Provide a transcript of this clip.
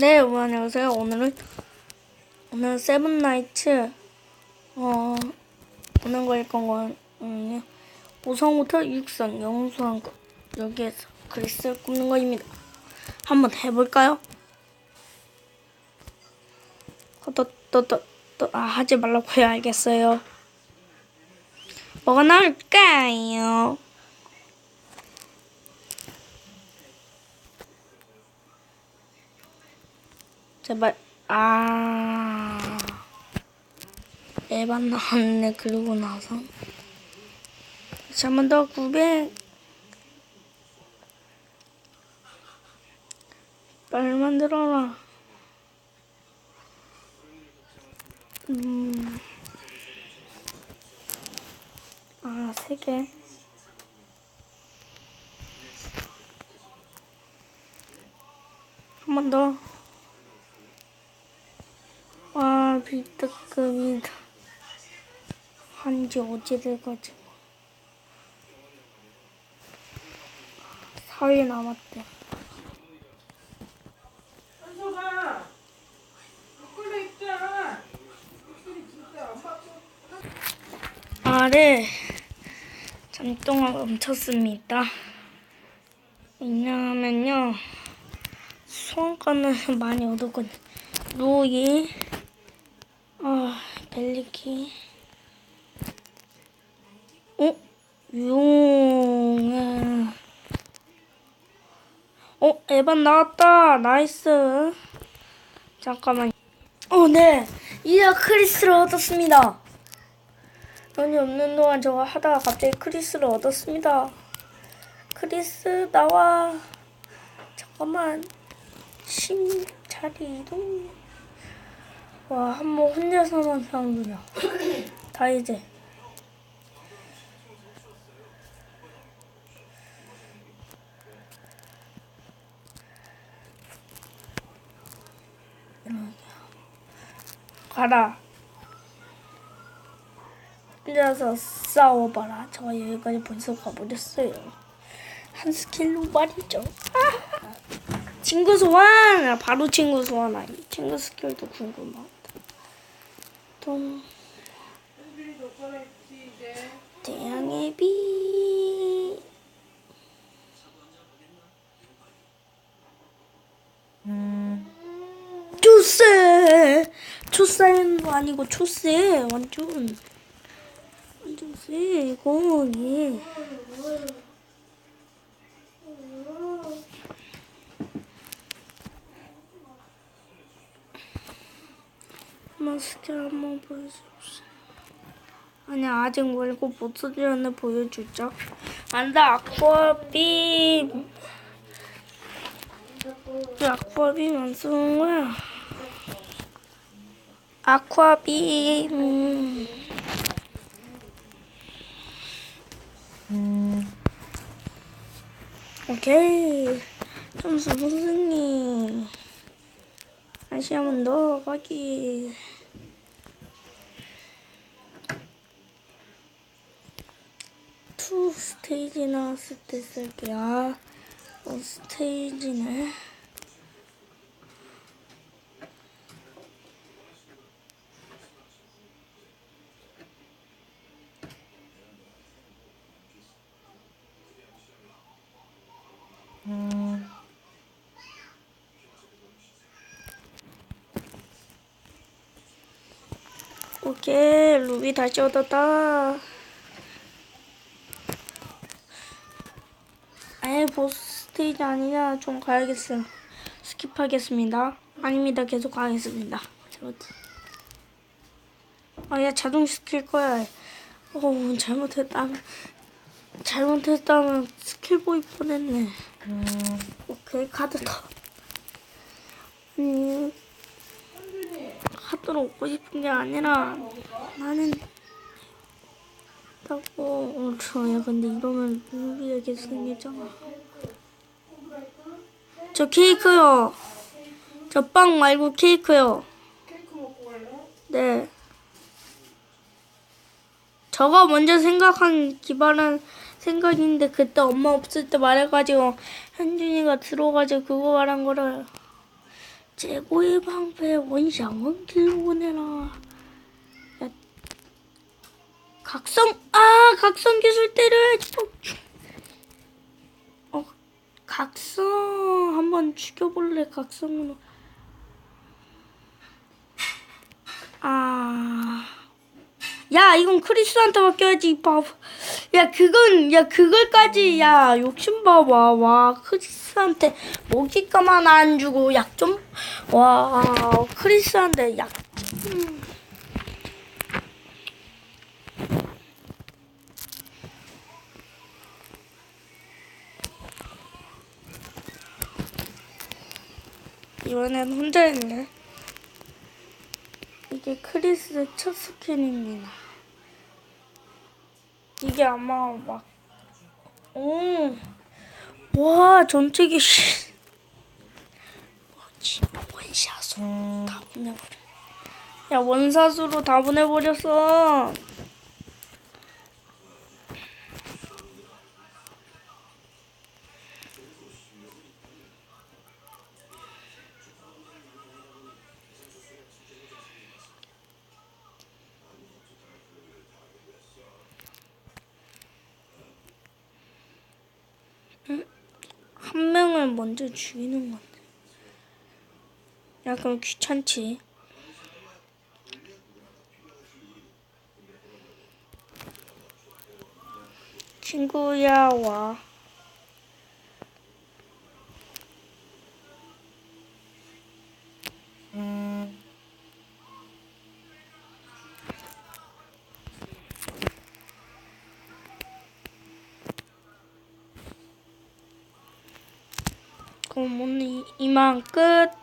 네, 여러분 안녕하세요. 오늘은 오늘 세븐나이츠 어 보는 거일 건거는요. 5성부터 6성 영수한 거 여기에서 그리스를 굽는 거입니다. 한번 해볼까요? 또또또또 아, 하지 말라고 해야 알겠어요. 뭐가 나올까요? 제발 아 에반 나왔네 그리고 나서 번더900 빨리 만들어라 음. 아, 세 개. 한 번 더. 와, 비트급이다. 한지 어제 돼가지고. 4일 남았대. 한소가 꿀에 있잖아. 꿀이 진짜 안 맞고. 알을 잠동안 멈췄습니다. 왜냐하면요, 소원권을 많이 얻었거든요. 루이, 아, 벨리키, 어? 용, 어, 에반 나왔다. 나이스. 잠깐만. 어, 네. 이제 크리스를 얻었습니다. 돈이 없는 동안 저거 하다가 갑자기 크리스를 얻었습니다. 크리스 나와. 잠깐만. 심 자리 이동. 와, 한 번 혼자서만 사는구나. 다 이제. 가라. 혼자서 싸워봐라. 저 여기까지 벌써 가버렸어요. 한 스킬로 말이죠. 아하. 친구 소환! 아, 바로 친구 소환 아니. 친구 스킬도 궁금하다. 이제. 태양의 빛. 초세! 초세도 아니고 초세! 완전. 완전 세, 이거, 예. 마스터 한번 보여주세요. 아니 아직 말고 모서리 안에 보여주자. 안돼 아쿠아빔. 왜 아쿠아빔 안 쓰는 거야? 아쿠아빔. 오케이. 점수 선생님. 다시 한 번더 가기. 투 스테이지 나왔을 때 쓸게요. 아, 어, 스테이지네. 오케이, 루비 다시 얻었다. 아예 보스 스테이지 아니냐 좀 가야겠어요 스킵하겠습니다. 아닙니다. 계속 가겠습니다. 잘못 아야 자동 시킬 거야. 어 잘못했다 잘못했다면 스킬 보이 뻔했네. 오케이 카드 더. 아 니 카드를 얻고 싶은 게 아니라 나는 다고 어, 저야 근데 이러면 루비에게 생기잖아. 저 케이크요. 저 빵 말고 케이크요. 네. 저가 먼저 생각한 기발한 생각인데 그때 엄마 없을 때 말해가지고 현준이가 들어가지고 그거 말한 거를 최고의 방패 원샷 원킬 보내라. 야, 각성 아 각성 기술 때려야지. 어 각성 한번 죽여볼래 각성으로. 아. 야, 이건 크리스한테 맡겨야지, 이 바보. 야, 그건, 야, 그걸까지, 야, 욕심 봐봐. 와, 크리스한테 먹잇감 하나 안 주고, 약 좀, 와, 크리스한테 약 좀. 이번엔 혼자 했네. 이게 크리스의 첫 스킨입니다. 이게 아마 막, 오, 와, 전체기, 씨. 뭐지, 원샷으로 다 보내버려. 야, 원샷으로 다 보내버렸어. 한 명을 먼저 죽이는 건데. 야, 그럼 귀찮지. 친구야, 와. 그럼 오늘 이- 이만 끝.